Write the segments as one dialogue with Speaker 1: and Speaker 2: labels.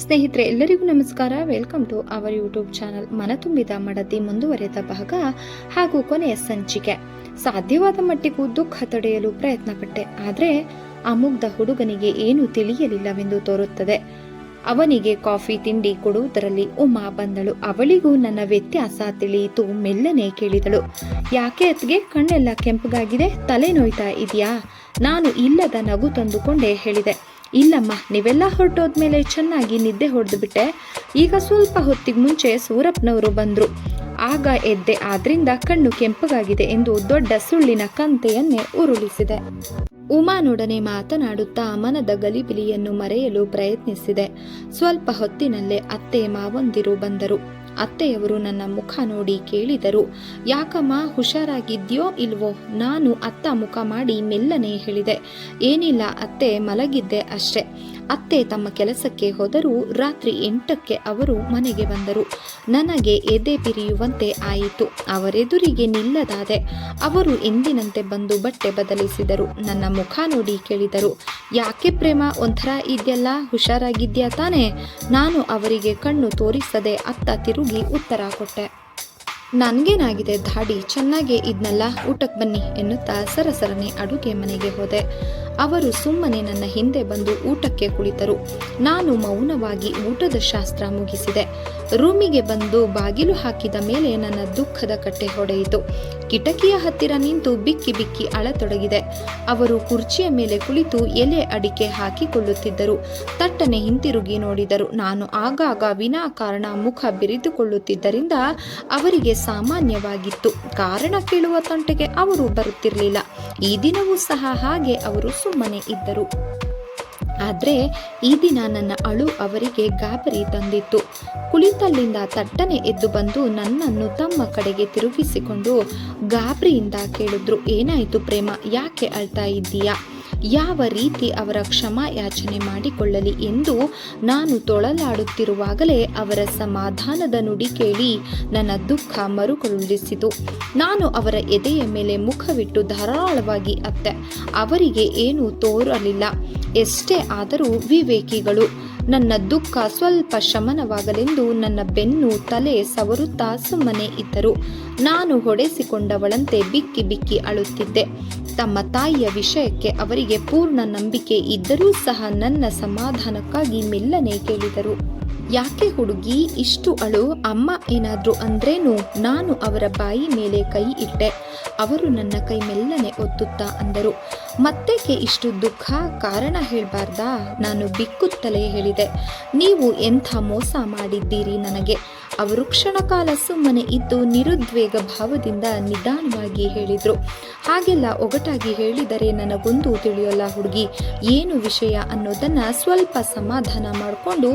Speaker 1: ಸ್ನೇಹಿತರೆ, ಎಲ್ಲರಿಗೂ ನಮಸ್ಕಾರ. Welcome to our YouTube channel ಮನತುಂಬಿದ ಮಡತಿ ಮುಂದುವರೆದ ಭಾಗ ಹಾಗೂ ಕೊನೆಯ ಸಂಚಿಕೆ. ಸಾಧ್ಯವಾದ ಮಟ್ಟಿಗೂ ದುಃಖ ತಡೆಯಲು ಪ್ರಯತ್ನಪಟ್ಟೆ, ಆದರೆ ಆ ಮುಗ್ಧ ಹುಡುಗನಿಗೆ ಏನು ತಿಳಿಯಲಿಲ್ಲವೆಂದು ತೋರುತ್ತದೆ. ಅವನಿಗೆ ಕಾಫಿ, ತಿಂಡಿ ಕೊಡುವುದರಲ್ಲಿ ಉಮಾ ಬಂದಳು. ಅವಳಿಗೂ ನನ್ನ ವ್ಯತ್ಯಾಸ ತಿಳಿಯಿತು, ಮೆಲ್ಲನೆ ಕೇಳಿದಳು. ಯಾಕೆ ಅತ್ಗೆ ಕಣ್ಣೆಲ್ಲ ಕೆಂಪಗಾಗಿದೆ ತಲೆ ನೋಯ್ತಾ ಇದೆಯಾ? ನಾನು ಇಲ್ಲದ ನಗು ತಂದುಕೊಂಡೇ, ಹೇಳಿದೆ. ಇಲ್ಲಮ್ಮ, ನೀವೆಲ್ಲ ಹೊರಟೋದ್ಮೇಲೆ ಚೆನ್ನಾಗಿ ನಿದ್ದೆ ಹೊಡೆದುಬಿಟ್ಟೆ. ಈಗ ಸ್ವಲ್ಪ ಹೊತ್ತಿಗೆ ಮುಂಚೆ ಸೂರಪ್ಪನವರು ಬಂದರು. ಆಗ ಎದ್ದೆ, ಆದ್ರಿಂದ ಕಣ್ಣು ಕೆಂಪಗಾಗಿದೆ ಎಂದು ದೊಡ್ಡ ಸುಳ್ಳಿನ ಕಂತೆಯನ್ನೇ ಉರುಳಿಸಿದೆ. ಉಮಾನೊಡನೆ ಮಾತನಾಡುತ್ತಾ ಮನದ ಗಲಿಬಿಲಿಯನ್ನು ಮರೆಯಲು ಪ್ರಯತ್ನಿಸಿದೆ. ಸ್ವಲ್ಪ ಹೊತ್ತಿನಲ್ಲೇ ಅತ್ತೆ ಮಾವಂದಿರು ಬಂದರು. ಅತ್ತೆಯವರು ನನ್ನ ಮುಖ ನೋಡಿ ಕೇಳಿದರು. ಯಾಕಮ್ಮ ಹುಷಾರಾಗಿದ್ಯೋ ಇಲ್ವೋ? ನಾನು ಅತ್ತ ಮುಖ ಮಾಡಿ ಮೆಲ್ಲನೆ ಹೇಳಿದೆ. ಏನಿಲ್ಲ, ಅತ್ತೆ ಮಲಗಿದ್ದೆ ಅಷ್ಟೆ. ಅತ್ತೆ ತಮ್ಮ ಕೆಲಸಕ್ಕೆ ಹೋದರೂ ರಾತ್ರಿ ಎಂಟಕ್ಕೆ ಅವರು ಮನೆಗೆ ಬಂದರು. ನನಗೆ ಎದೆ ಬಿರಿಯುವಂತೆ ಆಯಿತು. ಅವರೆದುರಿಗೆ ನಿಲ್ಲದಾದೆ. ಅವರು ಎಂದಿನಂತೆ ಬಂದು ಬಟ್ಟೆ ಬದಲಿಸಿದರು. ನನ್ನ ಮುಖ ನೋಡಿ ಕೇಳಿದರು. ಯಾಕೆ ಪ್ರೇಮ? ಒಂಥರ ಇದೆಯಲ್ಲ? ಹುಷಾರಾಗಿದ್ಯಾ ತಾನೇ? ನಾನು ಅವರಿಗೆ ಕಣ್ಣು ತೋರಿಸದೆ ಅತ್ತ ತಿರುಗಿ ಉತ್ತರ ಕೊಟ್ಟೆ. ನನಗೇನಾಗಿದೆ ಧಾಡಿ, ಚೆನ್ನಾಗೇ ಇದ್ನಲ್ಲ ಊಟಕ್ಕೆ ಬನ್ನಿ ಎನ್ನುತ್ತಾ ಸರಸರನೆ ಅಡುಗೆ ಮನೆಗೆ ಹೋದೆ. ಅವರು ಸುಮ್ಮನೆ ನನ್ನ ಹಿಂದೆ ಬಂದು ಊಟಕ್ಕೆ ಕುಳಿತರು. ನಾನು ಮೌನವಾಗಿ ಊಟದ ಶಾಸ್ತ್ರ ಮುಗಿಸಿದೆ. ರೂಮಿಗೆ ಬಂದು ಬಾಗಿಲು ಹಾಕಿದ ಮೇಲೆ ನನ್ನ ದುಃಖದ ಕಟ್ಟೆ ಹೊಡೆಯಿತು. ಕಿಟಕಿಯ ಹತ್ತಿರ ನಿಂತು ಬಿಕ್ಕಿ ಬಿಕ್ಕಿ ಅಳತೊಡಗಿದೆ. ಅವರು ಕುರ್ಚಿಯ ಮೇಲೆ ಕುಳಿತು ಎಲೆ ಅಡಿಕೆ ಹಾಕಿಕೊಳ್ಳುತ್ತಿದ್ದರು. ತಟ್ಟನೆ ಹಿಂತಿರುಗಿ ನೋಡಿದರು. ನಾನು ಆಗಾಗ ವಿನಾಕಾರಣ ಮುಖ ಬಿರಿದುಕೊಳ್ಳುತ್ತಿದ್ದರಿಂದ ಅವರಿಗೆ ಸಾಮಾನ್ಯವಾಗಿತ್ತು. ಕಾರಣ ಕೇಳುವ ತಂಟೆಗೆ ಅವರು ಬರುತ್ತಿರಲಿಲ್ಲ. ಈ ದಿನವೂ ಸಹ ಹಾಗೆ ಅವರು ಸುಮ್ಮನೆ ಇದ್ದರು. ಆದರೆ ಈ ದಿನ ನನ್ನ ಅಳು ಅವರಿಗೆ ಗಾಬರಿ ತಂದಿತ್ತು. ಕುಳಿತಲ್ಲಿಂದ ತಟ್ಟನೆ ಎದ್ದು ಬಂದು ನನ್ನನ್ನು ತಮ್ಮ ಕಡೆಗೆ ತಿರುಗಿಸಿಕೊಂಡು ಗಾಬರಿಯಿಂದ ಕೇಳಿದ್ರು, ಏನಾಯಿತು ಪ್ರೇಮ? ಯಾಕೆ ಅಳ್ತಾ ಇದ್ದೀಯಾ? ಯಾವ ರೀತಿ ಅವರ ಕ್ಷಮಾ ಯಾಚನೆ ಮಾಡಿಕೊಳ್ಳಲಿ ಎಂದು ನಾನು ತೊಳಲಾಡುತ್ತಿರುವಾಗಲೇ ಅವರ ಸಮಾಧಾನದ ನುಡಿ ಕೇಳಿ ನನ್ನ ದುಃಖ ಮರುಕಳುಳಿಸಿತು ನಾನು ಅವರ ಎದೆಯ ಮೇಲೆ ಮುಖವಿಟ್ಟು ಧಾರಾಳವಾಗಿ ಅತ್ತೆ, ಅವರಿಗೆ ಏನೂ ತೋರಲಿಲ್ಲ. ಎಷ್ಟೇ ಆದರೂ ವಿವೇಕಿಗಳು, ನನ್ನ ದುಃಖ ಸ್ವಲ್ಪ ಶಮನವಾಗಲೆಂದು ನನ್ನ ಬೆನ್ನು ತಲೆ ಸವರುತ್ತಾ ಸುಮ್ಮನೆ ಇದ್ದರು. ನಾನು ಹೊಡೆಸಿಕೊಂಡವಳಂತೆ ಬಿಕ್ಕಿ ಬಿಕ್ಕಿ ಅಳುತ್ತಿದ್ದೆ. ತಮ್ಮ ತಾಯಿಯ ವಿಷಯಕ್ಕೆ ಅವರಿಗೆ ಪೂರ್ಣ ನಂಬಿಕೆ ಇದ್ದರೂ ಸಹ ನನ್ನ ಸಮಾಧಾನಕ್ಕಾಗಿ ಮೆಲ್ಲನೆ ಕೇಳಿದರು. ಯಾಕೆ ಹುಡುಗಿ, ಇಷ್ಟು ಅಳು? ಅಮ್ಮ ಏನಾದರೂ ಅಂದ್ರೇನು? ನಾನು ಅವರ ಬಾಯಿ ಮೇಲೆ ಕೈ ಇಟ್ಟೆ. ಅವರು ನನ್ನ ಕೈ ಮೆಲ್ಲನೆ ಒತ್ತುತ್ತಾ ಅಂದರು. ಮತ್ತೇಕೆ ಇಷ್ಟು ದುಃಖ? ಕಾರಣ ಹೇಳಬಾರ್ದಾ? ನಾನು ಬಿಕ್ಕುತ್ತಲೇ ಹೇಳಿದೆ. ನೀವು ಎಂಥ ಮೋಸ ಮಾಡಿದ್ದೀರಿ ನನಗೆ? ಅವರು ಕ್ಷಣಕಾಲ ಸುಮ್ಮನೆ ಇದ್ದು ನಿರುದ್ವೇಗ ಭಾವದಿಂದ ನಿಧಾನವಾಗಿ ಹೇಳಿದರು. ಹಾಗೆಲ್ಲ ಒಗಟಾಗಿ ಹೇಳಿದರೆ ನನಗೊಂದು ತಿಳಿಯೋಲ್ಲ ಹುಡುಗಿ. ಏನು ವಿಷಯ ಅನ್ನೋದನ್ನ ಸ್ವಲ್ಪ ಸಮಾಧಾನ ಮಾಡಿಕೊಂಡು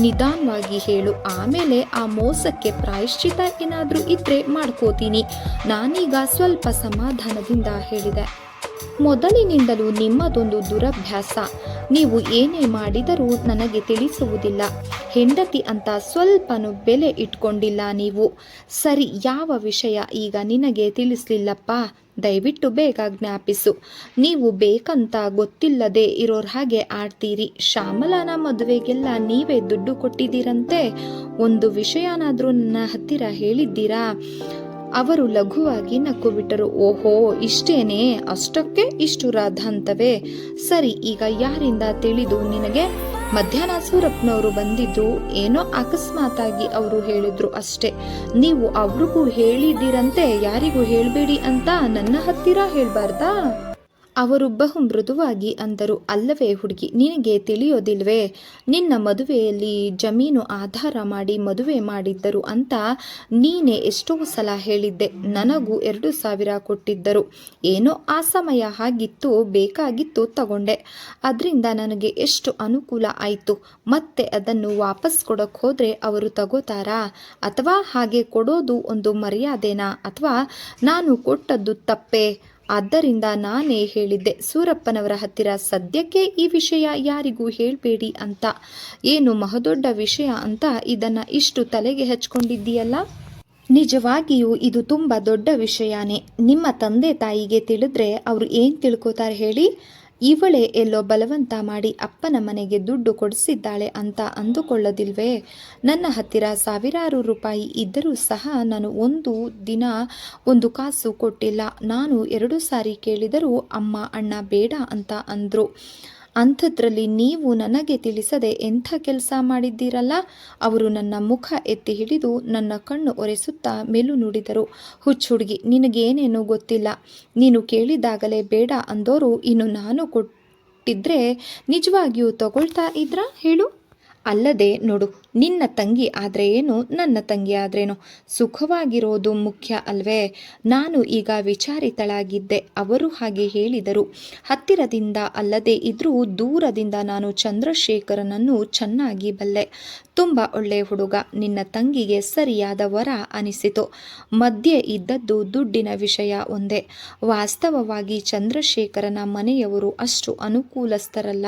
Speaker 1: ನಿಧಾನವಾಗಿ ಹೇಳು. ಆಮೇಲೆ ಆ ಮೋಸಕ್ಕೆ ಪ್ರಾಯಶ್ಚಿತ ಏನಾದರೂ ಇದ್ದರೆ ಮಾಡ್ಕೋತೀನಿ. ನಾನೀಗ ಸ್ವಲ್ಪ ಸಮಾಧಾನದಿಂದ ಹೇಳಿದೆ. ಮೊದಲಿನಿಂದಲೂ ನಿಮ್ಮದೊಂದು ದುರಭ್ಯಾಸ. ನೀವು ಏನೇ ಮಾಡಿದರೂ ನನಗೆ ತಿಳಿಸುವುದಿಲ್ಲ. ಹೆಂಡತಿ ಅಂತ ಸ್ವಲ್ಪನೂ ಬೆಲೆ ಇಟ್ಕೊಂಡಿಲ್ಲ ನೀವು. ಸರಿ, ಯಾವ ವಿಷಯ ಈಗ ನಿನಗೆ ತಿಳಿಸ್ಲಿಲ್ಲಪ್ಪ? ದಯವಿಟ್ಟು ಬೇಗ ಜ್ಞಾಪಿಸು. ನೀವು ಬೇಕಂತ ಗೊತ್ತಿಲ್ಲದೆ ಇರೋರ ಹಾಗೆ ಆಡ್ತೀರಿ. ಶ್ಯಾಮಲಾನ ಮದುವೆಗೆಲ್ಲ ನೀವೇ ದುಡ್ಡು ಕೊಟ್ಟಿದ್ದೀರಂತೆ. ಒಂದು ವಿಷಯನಾದರೂ ನನ್ನ ಹತ್ತಿರ ಹೇಳಿದ್ದೀರಾ? ಅವರು ಲಘುವಾಗಿ ನಕ್ಕು ಬಿಟ್ಟರು ಓಹೋ, ಇಷ್ಟೇನೆ? ಅಷ್ಟಕ್ಕೆ ಇಷ್ಟು ರಾಧಾಂತವೇ? ಸರಿ, ಈಗ ಯಾರಿಂದ ತಿಳಿದು ನಿನಗೆ? ಮಧ್ಯಾಹ್ನ ಸೂರಪ್ಪನವರು ಬಂದಿದ್ರು ಏನೋ ಅಕಸ್ಮಾತಾಗಿ ಅವರು ಹೇಳಿದ್ರು ಅಷ್ಟೇ. ನೀವು ಅವ್ರಿಗೂ ಹೇಳಿದ್ದೀರಂತೆ, ಯಾರಿಗೂ ಹೇಳಬೇಡಿ ಅಂತ ನನ್ನ ಹತ್ತಿರ ಹೇಳ್ಬಾರ್ದಾ? ಅವರು ಬಹು ಮೃದುವಾಗಿ ಅಂದರು, ಅಲ್ಲವೇ ಹುಡುಗಿ, ನಿನಗೆ ತಿಳಿಯೋದಿಲ್ವೇ? ನಿನ್ನ ಮದುವೆಯಲ್ಲಿ ಜಮೀನು ಆಧಾರ ಮಾಡಿ ಮದುವೆ ಮಾಡಿದ್ದರು ಅಂತ ನೀನೇ ಎಷ್ಟೋ ಸಲ ಹೇಳಿದ್ದೆ. ನನಗೂ ಎರಡು ಸಾವಿರ ಕೊಟ್ಟಿದ್ದರು. ಏನೋ ಆ ಸಮಯ ಆಗಿತ್ತು, ಬೇಕಾಗಿತ್ತು ತಗೊಂಡೆ. ಅದರಿಂದ ನನಗೆ ಎಷ್ಟು ಅನುಕೂಲ ಆಯಿತು? ಮತ್ತೆ ಅದನ್ನು ವಾಪಸ್ ಕೊಡಕ್ಕೆ ಹೋದರೆ ಅವರು ತಗೋತಾರಾ? ಅಥವಾ ಹಾಗೆ ಕೊಡೋದು ಒಂದು ಮರ್ಯಾದೆನಾ? ಅಥವಾ ನಾನು ಕೊಟ್ಟದ್ದು ತಪ್ಪೇ? ಆದ್ದರಿಂದ ನಾನೇ ಹೇಳಿದ್ದೆ, ಸೂರಪ್ಪನವರ ಹತ್ತಿರ ಸದ್ಯಕ್ಕೆ ಈ ವಿಷಯ ಯಾರಿಗೂ ಹೇಳಬೇಡಿ ಅಂತ. ಏನು ಮಹದೊಡ್ಡ ವಿಷಯ ಅಂತ ಇದನ್ನ ಇಷ್ಟು ತಲೆಗೆ ಹಚ್ಕೊಂಡಿದ್ದೀಯಲ್ಲ? ನಿಜವಾಗಿಯೂ ಇದು ತುಂಬ ದೊಡ್ಡ ವಿಷಯನೇ. ನಿಮ್ಮ ತಂದೆ ತಾಯಿಗೆ ತಿಳಿದ್ರೆ ಅವರು ಏನು ತಿಳ್ಕೊತಾರೆ ಹೇಳಿ? ಇವಳೇ ಎಲ್ಲೋ ಬಲವಂತ ಮಾಡಿ ಅಪ್ಪನ ಮನೆಗೆ ದುಡ್ಡು ಕೊಡಿಸಿದ್ದಾಳೆ ಅಂತ ಅಂದುಕೊಳ್ಳದಿಲ್ವೇ? ನನ್ನ ಹತ್ತಿರ ಸಾವಿರಾರು ರೂಪಾಯಿ ಇದ್ದರೂ ಸಹ ನಾನು ಒಂದು ದಿನ ಒಂದು ಕಾಸು ಕೊಟ್ಟಿಲ್ಲ. ನಾನು ಎರಡು ಸಾರಿ ಕೇಳಿದರೂ ಅಮ್ಮ, ಅಣ್ಣ ಬೇಡ ಅಂತ ಅಂದರು. ಅಂಥದ್ರಲ್ಲಿ ನೀವು ನನಗೆ ತಿಳಿಸದೆ ಎಂಥ ಕೆಲಸ ಮಾಡಿದ್ದೀರಲ್ಲ? ಅವರು ನನ್ನ ಮುಖ ಎತ್ತಿ ಹಿಡಿದು ನನ್ನ ಕಣ್ಣು ಒರೆಸುತ್ತಾ ಮೇಲು ನುಡಿದರು. ಹುಚ್ಚು ಹುಡುಗಿ ನಿನಗೇನೇನೂ ಗೊತ್ತಿಲ್ಲ. ನೀನು ಕೇಳಿದಾಗಲೇ ಬೇಡ ಅಂದೋರು ಇನ್ನು ನಾನು ಕೊಟ್ಟಿದ್ರೆ ನಿಜವಾಗಿಯೂ ತಗೊಳ್ತಾ ಇದ್ರಾ? ಹೇಳು. ಅಲ್ಲದೆ ನೋಡು, ನಿನ್ನ ತಂಗಿ ಆದರೆ ಏನು, ನನ್ನ ತಂಗಿ ಆದ್ರೇನು ಸುಖವಾಗಿರೋದು ಮುಖ್ಯ ಅಲ್ವೇ? ನಾನು ಈಗ ವಿಚಾರಿತಳಾಗಿದ್ದೆ, ಅವರು ಹಾಗೆ ಹೇಳಿದರು. ಹತ್ತಿರದಿಂದ ಅಲ್ಲದೆ ಇದ್ರೂ ದೂರದಿಂದ ನಾನು ಚಂದ್ರಶೇಖರನನ್ನು ಚೆನ್ನಾಗಿ ಬಲ್ಲೆ. ತುಂಬ ಒಳ್ಳೆಯ ಹುಡುಗ. ನಿನ್ನ ತಂಗಿಗೆ ಸರಿಯಾದ ವರ ಅನಿಸಿತು. ಮಧ್ಯೆ ಇದ್ದದ್ದು ದುಡ್ಡಿನ ವಿಷಯ ಒಂದೇ. ವಾಸ್ತವವಾಗಿ ಚಂದ್ರಶೇಖರನ ಮನೆಯವರು ಅಷ್ಟು ಅನುಕೂಲಸ್ಥರಲ್ಲ.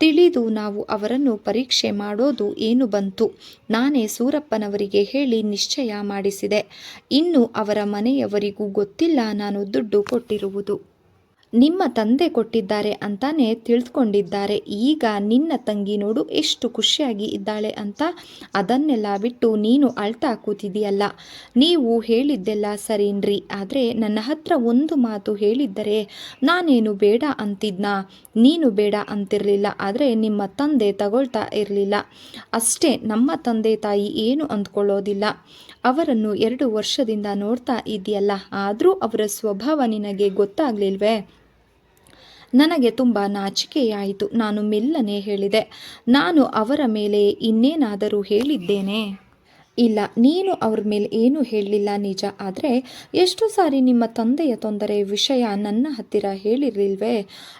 Speaker 1: ತಿಳಿದು ನಾವು ಅವರನ್ನು ಪರೀಕ್ಷೆ ಮಾಡೋದು ಏನು ಬಂತು? ನಾನೇ ಸೂರಪ್ಪನವರಿಗೆ ಹೇಳಿ ನಿಶ್ಚಯ ಮಾಡಿಸಿದೆ. ಇನ್ನು ಅವರ ಮನೆಯವರಿಗೂ ಗೊತ್ತಿಲ್ಲ ನಾನು ದುಡ್ಡು ಕೊಟ್ಟಿರುವುದು. ನಿಮ್ಮ ತಂದೆ ಕೊಟ್ಟಿದ್ದಾರೆ ಅಂತಾನೆ ತಿಳಿದುಕೊಂಡಿದ್ದಾರೆ ಈಗ ನಿನ್ನ ತಂಗಿ ನೋಡು, ಎಷ್ಟು ಖುಷಿಯಾಗಿ ಇದ್ದಾಳೆ ಅಂತ ಅದನ್ನೆಲ್ಲ ಬಿಟ್ಟು ನೀನು ಅಳ್ತಾ ಕೂತಿದೆಯಲ್ಲ ನೀವು ಹೇಳಿದ್ದೆಲ್ಲ ಸರಿನ್ರಿ, ಆದರೆ ನನ್ನ ಹತ್ರ ಒಂದು ಮಾತು ಹೇಳಿದ್ದರೆ ನಾನೇನು ಬೇಡ ಅಂತಿದ್ನಾ? ನೀನು ಬೇಡ ಅಂತಿರಲಿಲ್ಲ, ಆದರೆ ನಿಮ್ಮ ತಂದೆ ತಗೊಳ್ತಾ ಇರಲಿಲ್ಲ. ಅಷ್ಟೇ, ನಮ್ಮ ತಂದೆ ತಾಯಿ ಏನು ಅಂದ್ಕೊಳ್ಳೋದಿಲ್ಲ. ಅವರನ್ನು ಎರಡು ವರ್ಷದಿಂದ ನೋಡ್ತಾ ಇದೆಯಲ್ಲ ಆದರೂ ಅವರ ಸ್ವಭಾವ ನಿನಗೆ ಗೊತ್ತಾಗ್ಲಿಲ್ವೇ? ನನಗೆ ತುಂಬ ನಾಚಿಕೆಯಾಯಿತು. ನಾನು ಮೆಲ್ಲನೆ ಹೇಳಿದೆ. ನಾನು ಅವರ ಮೇಲೆ ಇನ್ನೇನಾದರೂ ಹೇಳಿದ್ದೇನೆ? ಇಲ್ಲ, ನೀನು ಅವ್ರ ಮೇಲೆ ಏನೂ ಹೇಳಲಿಲ್ಲ ನಿಜ, ಆದರೆ ಎಷ್ಟು ಸಾರಿ ನಿಮ್ಮ ತಂದೆಯ ತೊಂದರೆ ವಿಷಯ ನನ್ನ ಹತ್ತಿರ ಹೇಳಿರಲಿಲ್ವೇ?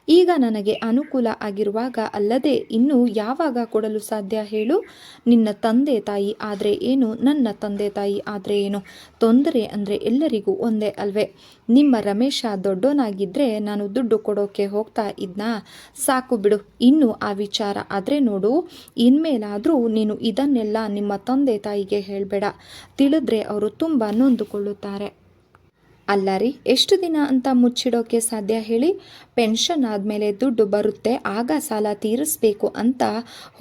Speaker 1: ಈಗ ನನಗೆ ಅನುಕೂಲ ಆಗಿರುವಾಗ ಅಲ್ಲದೆ ಇನ್ನು ಯಾವಾಗ ಕೊಡಲು ಸಾಧ್ಯ ಹೇಳು? ನಿನ್ನ ತಂದೆ ತಾಯಿ ಆದರೆ ಏನು, ನನ್ನ ತಂದೆ ತಾಯಿ ಆದರೆ ಏನು? ತೊಂದರೆ ಅಂದರೆ ಎಲ್ಲರಿಗೂ ಒಂದೇ ಅಲ್ವೇ? ನಿಮ್ಮ ರಮೇಶ ದೊಡ್ಡೋನಾಗಿದ್ದರೆ ನಾನು ದುಡ್ಡು ಕೊಡೋಕೆ ಹೋಗ್ತಾ ಇದ್ನಾ? ಸಾಕು ಬಿಡು, ಇನ್ನು ಆ ವಿಚಾರ ಆದರೆ ನೋಡು. ಇನ್ಮೇಲಾದರೂ ನೀನು ಇದನ್ನೆಲ್ಲ ನಿಮ್ಮ ತಂದೆ ತಾಯಿಗೆ ಹೇಳಬೇಡ. ತಿಳಿದ್ರೆ ಅವರು ತುಂಬ ನೊಂದುಕೊಳ್ಳುತ್ತಾರೆ. ಅಲ್ಲ ಎಷ್ಟು ದಿನ ಅಂತ ಮುಚ್ಚಿಡೋಕೆ ಸಾಧ್ಯ ಹೇಳಿ? ಪೆನ್ಷನ್ ಆದಮೇಲೆ ದುಡ್ಡು ಬರುತ್ತೆ, ಆಗ ಸಾಲ ತೀರಿಸ್ಬೇಕು ಅಂತ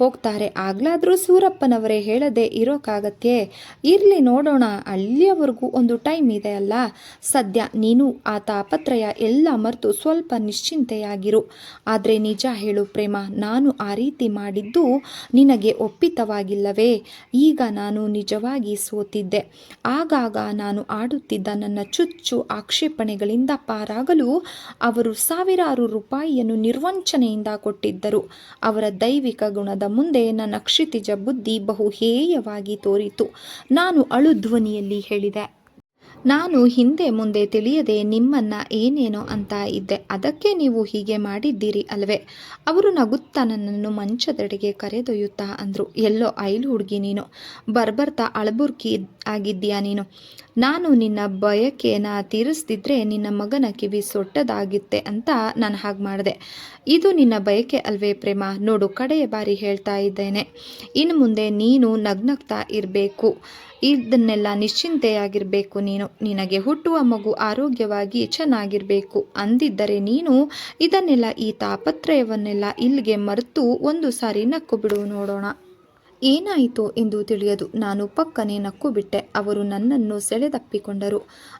Speaker 1: ಹೋಗ್ತಾರೆ. ಆಗ್ಲಾದರೂ ಸೂರಪ್ಪನವರೇ ಹೇಳದೆ ಇರೋಕ್ಕಾಗತ್ತೆ ಇರಲಿ ನೋಡೋಣ, ಅಲ್ಲಿಯವರೆಗೂ ಒಂದು ಟೈಮ್ ಇದೆ ಅಲ್ಲ. ಸದ್ಯ ನೀನು ಆ ತಾಪತ್ರಯ ಎಲ್ಲ ಮರೆತು ಸ್ವಲ್ಪ ನಿಶ್ಚಿಂತೆಯಾಗಿರು. ಆದರೆ ನಿಜ ಹೇಳು ಪ್ರೇಮ, ನಾನು ಆ ರೀತಿ ಮಾಡಿದ್ದು ನಿನಗೆ ಒಪ್ಪಿತವಾಗಿಲ್ಲವೇ? ಈಗ ನಾನು ನಿಜವಾಗಿ ಸೋತಿದ್ದೆ. ಆಗಾಗ ನಾನು ಆಡುತ್ತಿದ್ದ ನನ್ನ ಚುಚ್ಚು ಆಕ್ಷೇಪಣೆಗಳಿಂದ ಪಾರಾಗಲು ಅವರು ಸಾವಿರಾರು ರೂಪಾಯಿಯನ್ನು ನಿರ್ವಂಚನೆಯಿಂದ ಕೊಟ್ಟಿದ್ದರು. ಅವರ ದೈವಿಕ ಗುಣದ ಮುಂದೆ ನನ್ನ ಕ್ಷಿತಿಜ ಬುದ್ಧಿ ಬಹುಹೇಯವಾಗಿ ತೋರಿತು. ನಾನು ಅಳುಧ್ವನಿಯಲ್ಲಿ ಹೇಳಿದೆ. ನಾನು ಹಿಂದೆ ಮುಂದೆ ತಿಳಿಯದೆ ನಿಮ್ಮನ್ನ ಏನೇನೋ ಅಂತ ಇದ್ದೆ. ಅದಕ್ಕೆ ನೀವು ಹೀಗೆ ಮಾಡಿದ್ದೀರಿ ಅಲ್ವೇ? ಅವರು ನಗುತ್ತಾ ನನ್ನನ್ನು ಮಂಚದೆಡೆಗೆ ಕರೆದೊಯ್ಯುತ್ತಾ ಅಂದರು. ಎಲ್ಲೋ ಐಲು ಹುಡುಗಿ ನೀನು. ಬರ್ಬರ್ತಾ ಅಳಬುರ್ಕಿ ಆಗಿದ್ದೀಯಾ ನೀನು? ನಾನು ನಿನ್ನ ಬಯಕೆನ ತೀರಿಸ್ತಿದ್ರೆ ನಿನ್ನ ಮಗನ ಕಿವಿ ಸೊಟ್ಟದಾಗಿತ್ತೆ ಅಂತ ನಾನು ಹಾಗೆ ಮಾಡಿದೆ. ಇದು ನಿನ್ನ ಬಯಕೆ ಅಲ್ವೇ ಪ್ರೇಮ? ನೋಡು, ಕಡೆಯ ಬಾರಿ ಹೇಳ್ತಾ ಇದ್ದೇನೆ. ಇನ್ನು ಮುಂದೆ ನೀನು ನಗ್ನಗ್ತಾ ಇರಬೇಕು. ಇದನ್ನೆಲ್ಲ ನಿಶ್ಚಿಂತೆಯಾಗಿರಬೇಕು. ನೀನು, ನಿನಗೆ ಹುಟ್ಟುವ ಮಗು ಆರೋಗ್ಯವಾಗಿ ಚೆನ್ನಾಗಿರಬೇಕು. ಅಂದಿದ್ದರೆ ನೀನು ಇದನ್ನೆಲ್ಲ ಈ ತಾಪತ್ರಯವನ್ನೆಲ್ಲ ಇಲ್ಲಿಗೆ ಮರೆತು ಒಂದು ಸಾರಿ ನಕ್ಕು ಬಿಡು ನೋಡೋಣ. ಏನಾಯಿತು ಎಂದು ತಿಳಿಯದು. ನಾನು ಪಕ್ಕನೆ ನಕ್ಕು ಬಿಟ್ಟೆ. ಅವರು ನನ್ನನ್ನು ಸೆಳೆದಪ್ಪಿಕೊಂಡರು.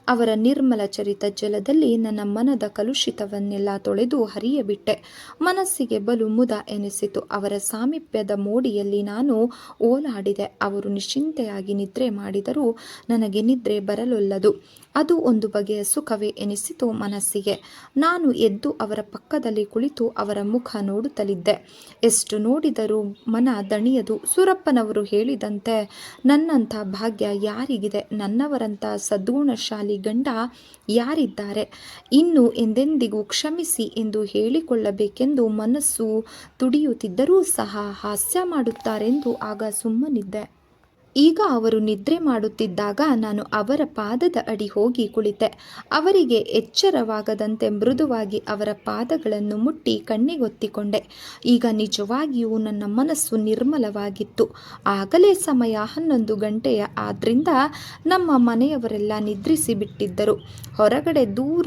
Speaker 1: ಅವರ ನಿರ್ಮಲ ಚರಿತ ಜಲದಲ್ಲಿ ನನ್ನ ಮನದ ಕಲುಷಿತವನ್ನೆಲ್ಲ ತೊಳೆದು ಹರಿಯಬಿಟ್ಟೆ. ಮನಸ್ಸಿಗೆ ಬಲು ಮುದ ಎನಿಸಿತು. ಅವರ ಸಾಮೀಪ್ಯದ ಮೋಡಿಯಲ್ಲಿ ನಾನು ಓಲಾಡಿದೆ. ಅವರು ನಿಶ್ಚಿಂತೆಯಾಗಿ ನಿದ್ರೆ ಮಾಡಿದರೂ ನನಗೆ ನಿದ್ರೆ ಬರಲೊಲ್ಲದು. ಅದು ಒಂದು ಬಗೆಯ ಸುಖವೇ ಎನಿಸಿತು ಮನಸ್ಸಿಗೆ. ನಾನು ಎದ್ದು ಅವರ ಪಕ್ಕದಲ್ಲಿ ಕುಳಿತು ಅವರ ಮುಖ ನೋಡುತ್ತಲಿದ್ದೆ. ಎಷ್ಟು ನೋಡಿದರೂ ಮನ ದಣಿಯದು. ಸೂರಪ್ಪನವರು ಹೇಳಿದಂತೆ, ನನ್ನಂಥ ಭಾಗ್ಯ ಯಾರಿಗಿದೆ? ನನ್ನವರಂಥ ಸದ್ಗುಣಶಾಲಿ ಗಂಡ ಯಾರಿದ್ದಾರೆ? ಇನ್ನು ಎಂದೆಂದಿಗೂ ಕ್ಷಮಿಸಿ ಎಂದು ಹೇಳಿಕೊಳ್ಳಬೇಕೆಂದು ಮನಸ್ಸು ತುಡಿಯುತ್ತಿದ್ದರೂ ಸಹ ಹಾಸ್ಯ ಮಾಡುತ್ತಾರೆಂದು ಆಗ ಸುಮ್ಮನಿದ್ದೆ. ಈಗ ಅವರು ನಿದ್ರೆ ಮಾಡುತ್ತಿದ್ದಾಗ ನಾನು ಅವರ ಪಾದದ ಅಡಿ ಹೋಗಿ ಕುಳಿತೆ. ಅವರಿಗೆ ಎಚ್ಚರವಾಗದಂತೆ ಮೃದುವಾಗಿ ಅವರ ಪಾದಗಳನ್ನು ಮುಟ್ಟಿ ಕಣ್ಣಿಗೊತ್ತಿಕೊಂಡೆ. ಈಗ ನಿಜವಾಗಿಯೂ ನನ್ನ ಮನಸ್ಸು ನಿರ್ಮಲವಾಗಿತ್ತು. ಆಗಲೇ ಸಮಯ ಹನ್ನೊಂದು ಗಂಟೆಯ ಆದ್ರಿಂದ ನಮ್ಮ ಮನೆಯವರೆಲ್ಲ ನಿದ್ರಿಸಿ ಬಿಟ್ಟಿದ್ದರು. ಹೊರಗಡೆ ದೂರ,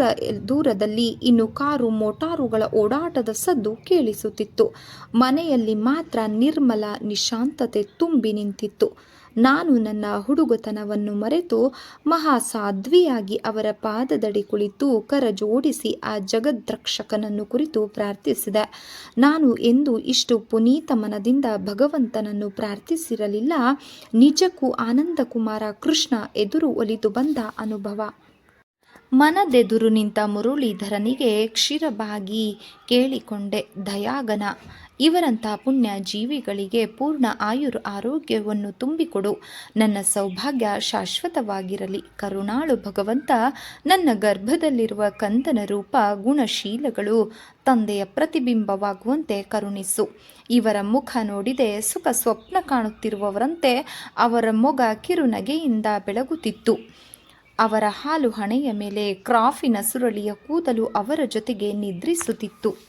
Speaker 1: ದೂರದಲ್ಲಿ ಇನ್ನು ಕಾರು ಮೋಟಾರುಗಳ ಓಡಾಟದ ಸದ್ದು ಕೇಳಿಸುತ್ತಿತ್ತು. ಮನೆಯಲ್ಲಿ ಮಾತ್ರ ನಿರ್ಮಲ ನಿಶಾಂತತೆ ತುಂಬಿ ನಿಂತಿತ್ತು. ನಾನು ನನ್ನ ಹುಡುಗತನವನ್ನು ಮರೆತು ಮಹಾಸಾಧ್ವಿಯಾಗಿ ಅವರ ಪಾದದಡಿ ಕುಳಿತು ಕರ ಜೋಡಿಸಿ ಆ ಜಗದ್ರಕ್ಷಕನನ್ನು ಕುರಿತು ಪ್ರಾರ್ಥಿಸಿದೆ. ನಾನು ಎಂದು ಇಷ್ಟು ಪುನೀತ ಮನದಿಂದ ಭಗವಂತನನ್ನು ಪ್ರಾರ್ಥಿಸಿರಲಿಲ್ಲ. ನಿಜಕ್ಕೂ ಆನಂದಕುಮಾರ ಕೃಷ್ಣ ಎದುರು ಒಲಿದು ಬಂದ ಅನುಭವ. ಮನದೆದುರು ನಿಂತ ಮುರಳೀಧರನಿಗೆ ಕ್ಷೀರಬಾಗಿ ಕೇಳಿಕೊಂಡೆ ದಯಾಗನ. ಇವರಂಥ ಪುಣ್ಯ ಜೀವಿಗಳಿಗೆ ಪೂರ್ಣ ಆಯುರ್ ಆರೋಗ್ಯವನ್ನು ತುಂಬಿಕೊಡು. ನನ್ನ ಸೌಭಾಗ್ಯ ಶಾಶ್ವತವಾಗಿರಲಿ. ಕರುಣಾಳು ಭಗವಂತ, ನನ್ನ ಗರ್ಭದಲ್ಲಿರುವ ಕಂದನ ರೂಪ ಗುಣಶೀಲಗಳು ತಂದೆಯ ಪ್ರತಿಬಿಂಬವಾಗುವಂತೆ ಕರುಣಿಸು. ಇವರ ಮುಖ ನೋಡಿದೆ ಸುಖ ಸ್ವಪ್ನ ಕಾಣುತ್ತಿರುವವರಂತೆ ಅವರ ಮೊಗ ಕಿರುನಗೆಯಿಂದ ಬೆಳಗುತ್ತಿತ್ತು. ಅವರ ಹಾಲು ಹಣೆಯ ಮೇಲೆ ಕ್ರಾಫಿನ ಸುರಳಿಯ ಕೂದಲು ಅವರ ಜೊತೆಗೆ ನಿದ್ರಿಸುತ್ತಿತ್ತು.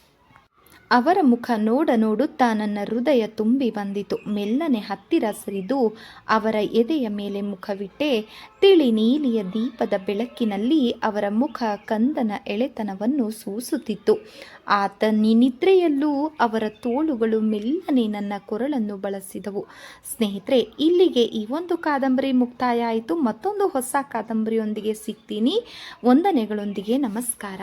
Speaker 1: ಅವರ ಮುಖ ನೋಡ ನೋಡುತ್ತಾ ನನ್ನ ಹೃದಯ ತುಂಬಿ ಬಂದಿತು. ಮೆಲ್ಲನೆ ಹತ್ತಿರ ಸರಿದು ಅವರ ಎದೆಯ ಮೇಲೆ ಮುಖವಿಟ್ಟೆ. ತಿಳಿ ನೀಲಿಯ ದೀಪದ ಬೆಳಕಿನಲ್ಲಿ ಅವರ ಮುಖ ಕಂದನ ಎಳೆತನವನ್ನು ಸೂಸುತ್ತಿತ್ತು. ಆತ ನಿದ್ರೆಯಲ್ಲೂ ಅವರ ತೋಳುಗಳು ಮೆಲ್ಲನೆ ನನ್ನ ಕೊರಳನ್ನು ಬಳಸಿದವು. ಸ್ನೇಹಿತರೆ, ಇಲ್ಲಿಗೆ ಈ ಒಂದು ಕಾದಂಬರಿ ಮುಕ್ತಾಯ ಆಯಿತು. ಮತ್ತೊಂದು ಹೊಸ ಕಾದಂಬರಿಯೊಂದಿಗೆ ಸಿಗ್ತೀನಿ. ವಂದನೆಗಳೊಂದಿಗೆ ನಮಸ್ಕಾರ.